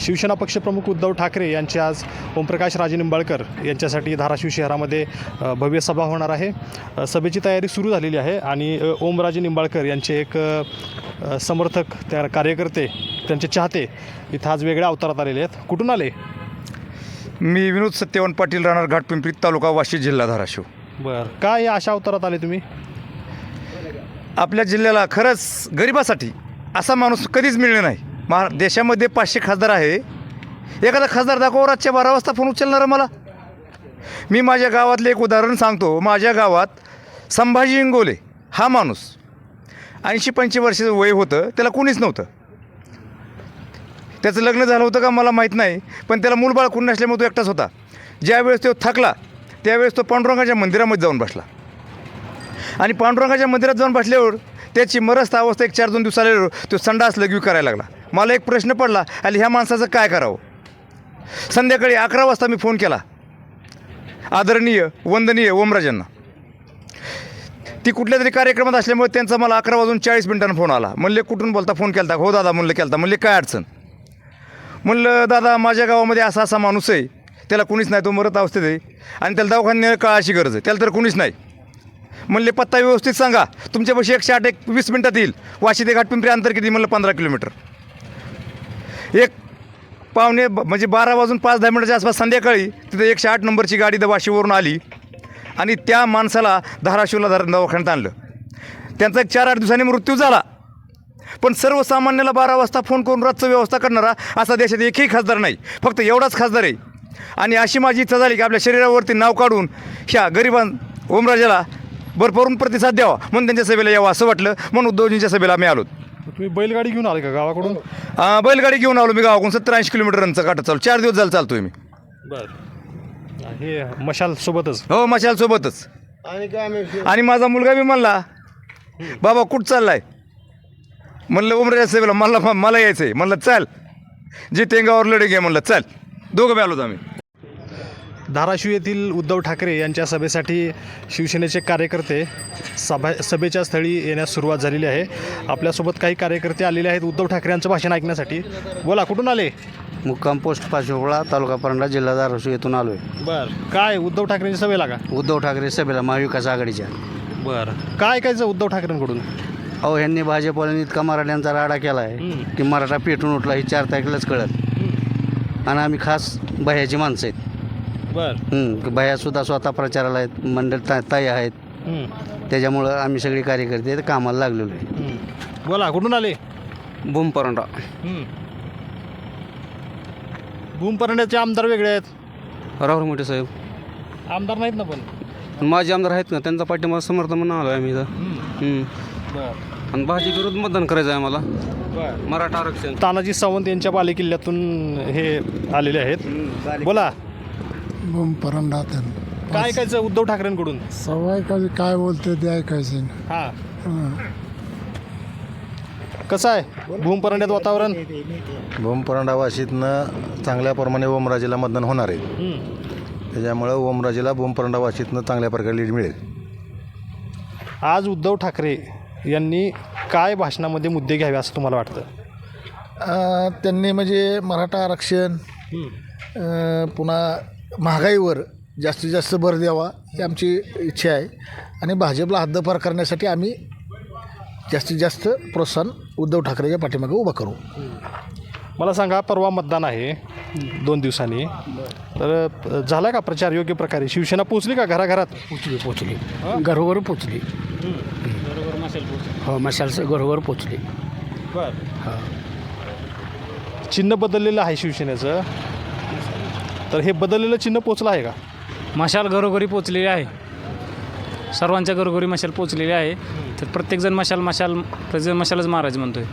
शिवसेना पक्षप्रमुख उद्धव ठाकरे यांचे आज ओमप्रकाश राजे निंबाळकर यांच्यासाठी धाराशिव शहरामध्ये भव्य सभा होणार आहे. सभेची तयारी सुरू झालेली आहे आणि ओमराजे निंबाळकर यांचे एक समर्थक त्या कार्यकर्ते त्यांचे चाहते इथं आज वेगळ्या अवतारात आलेले आहेत. कुठून आले? मी विनोद सत्यवान पाटील राहणार घाटपिंपरी तालुका वाशी जिल्हा धाराशिव. बरं. काय अशा अवतारात आले तुम्ही? आपल्या जिल्ह्याला खरंच गरिबासाठी असा माणूस कधीच मिळले नाही. महा देशामध्ये पाचशे खासदार आहे. एखादा खासदार दाखवा रातच्या बारा वाजता फोन उचलणार मला. मी माझ्या गावातले एक उदाहरण सांगतो. माझ्या गावात संभाजी इंगोले हा माणूस ऐंशी पंचवीस वर्षाचं वय होतं. त्याला कोणीच नव्हतं. त्याचं लग्न झालं होतं का मला माहीत नाही पण त्याला मूलबाळ कोण नसल्यामुळे तो एकटाच होता. ज्यावेळेस तो थकला त्यावेळेस तो पांडुरंगाच्या मंदिरामध्ये जाऊन बसला. आणि पांडुरंगाच्या मंदिरात जाऊन बसल्यावर त्याची मरस्त अवस्था एक चार दोन दिवस आल्यावर तो संडास लघवी करायला लागला. मला एक प्रश्न पडला. आणि ह्या माणसाचं काय करावं? संध्याकाळी अकरा वाजता मी फोन केला. आदरणीय वंदनीय ओमराजांना. ती कुठल्या तरी कार्यक्रमात असल्यामुळे त्यांचा मला अकरा वाजून चाळीस मिनिटांना फोन आला. म्हणले कुठून बोलता? फोन केला हो दादा म्हणलं केलता. म्हणले काय अडचण? म्हणलं दादा माझ्या गावामध्ये असा असा माणूस आहे. त्याला कुणीच नाही. तो मरत अवस्थेत आहे. आणि त्याला दवाखान्या काळाची गरज आहे. त्याला तर कुणीच नाही. म्हणले पत्ता व्यवस्थित सांगा. तुमच्यापाशी एकशे आठ एक वीस मिनटात येईल. वाशी ते घाटपिंपरी अंतर किती? म्हणलं पंधरा किलोमीटर. एक पावणे म्हणजे बारा वाजून पाच दहा मिनिटाच्या आसपास संध्याकाळी तिथे एकशे आठ नंबरची गाडी दवाशीवरून आली. आणि त्या माणसाला धाराशिवला धर दवाखान्यात आणलं. त्यांचा एक चार आठ दिवसांनी मृत्यू झाला. पण सर्वसामान्याला बारा वाजता फोन करून रातचं व्यवस्था करणारा असा देशात एकही खासदार नाही. फक्त एवढाच खासदार आहे. आणि अशी माझी इच्छा झाली की आपल्या शरीरावरती नाव काढून ह्या गरिबां ओमराजाला भरभरून प्रतिसाद द्यावा. म्हणून त्यांच्या सभेला यावं असं वाटलं. म्हणून उद्धवजींच्या सभेला आम्ही आलो. तुम्ही बैलगाडी घेऊन आले का गावाकडून? अं, बैलगाडी घेऊन आलो मी गावाकडून. सत्तर ऐंशी किलोमीटर रनचं काटत चालू. चार दिवस झालं चालतोय मी. बरं. हे मशाल सोबतच. हो मशाल सोबतच. आणि माझा मुलगा बी म्हणला बाबा कुठं चाललाय? म्हणलं उमराच्या सभेला मला मला यायचं आहे म्हणलं चल. जे टेंगावर लढे घे. म्हणलं चल. दोघं बी आलो आम्ही. धाराशिव येथील उद्धव ठाकरे यांच्या सभेसाठी शिवसेनेचे कार्यकर्ते सभा सभेच्या स्थळी येण्यास सुरुवात झालेली आहे. आपल्यासोबत काही कार्यकर्ते आलेले आहेत. उद्धव ठाकरे यांचं भाषण ऐकण्यासाठी. बोला कुठून आले? मुक्काम पोस्ट पाचोळा तालुका परंडा जिल्हा धाराशिव येथून आलो आहे बरं. काय उद्धव ठाकरेंच्या सभेला का? उद्धव ठाकरे सभेला महाविकास आघाडीच्या. बरं. काय ऐकायचं उद्धव ठाकरेंकडून? अहो ह्यांनी भाजपवाल्यांनी इतका मराठ्यांचा राडा केला आहे. की मराठा पेटून उठला ही चार तारखेलाच कळत. आणि आम्ही खास भयाची माणसं आहेत. बरं. भैयासुद्धा स्वतः प्रचाराला आहेत मंडळ ता ताई आहेत. त्याच्यामुळं आम्ही सगळे कार्यकर्ते आहेत, कामाला लागलेलो आहे. बोला कुठून आले? बुम परंडा. भूम परंड्याचे आमदार वेगळे आहेत. राहुल मोठे साहेब. आमदार नाहीत ना पण? माझे आमदार आहेत ना त्यांचा पाठिंबा समर्थन म्हणून आलो आहे आम्ही इथं. हम्म. बरं. आणि भाजी विरुद्ध मतदान करायचं आहे आम्हाला. बरं. मराठा आरक्षण. तानाजी सावंत यांच्या बालेकिल्ल्यातून हे आलेले आहेत. बोला. बम परंडा त्यानं काय ऐकायचं उद्धव ठाकरेंकडून? सवय कधी काय बोलते ते ऐकायचं हा. कसं आहे? भूम परंड्यात वातावरण? भूमपरांडा वाशीतनं चांगल्या प्रमाणे ओमराजेला मतदान होणार आहे. त्याच्यामुळं ओमराजेला भूमपरांडा वाशीतनं चांगल्या प्रकारे लीड मिळेल. आज उद्धव ठाकरे यांनी काय भाषणामध्ये मुद्दे घ्यावे असं तुम्हाला वाटतं? अं, त्यांनी म्हणजे मराठा आरक्षण अं, पुन्हा महागाईवर जास्तीत जास्त भर द्यावा ही आमची इच्छा आहे. आणि भाजपला हद्दपार करण्यासाठी आम्ही जास्तीत जास्त प्रोत्साहन उद्धव ठाकरेच्या पाठीमागे उभं करू. मला सांगा परवा मतदान आहे दोन दिवसांनी. तर झाला का प्रचार योग्य प्रकारे? शिवसेना पोचली का घराघरात? पोचली पोचली घरोघर पोचली हो. मशाल घरोघर पोचली बर. चिन्ह बदललेलं आहे शिवसेनेचं. तर हे बदललेलं चिन्ह पोचलं आहे का? मशाल घरोघरी पोचलेली आहे. सर्वांच्या घरोघरी मशाल पोचलेली आहे. तर प्रत्येकजण मशाल मशाल प्रत्येकजण मशालच मारायचं म्हणतोय.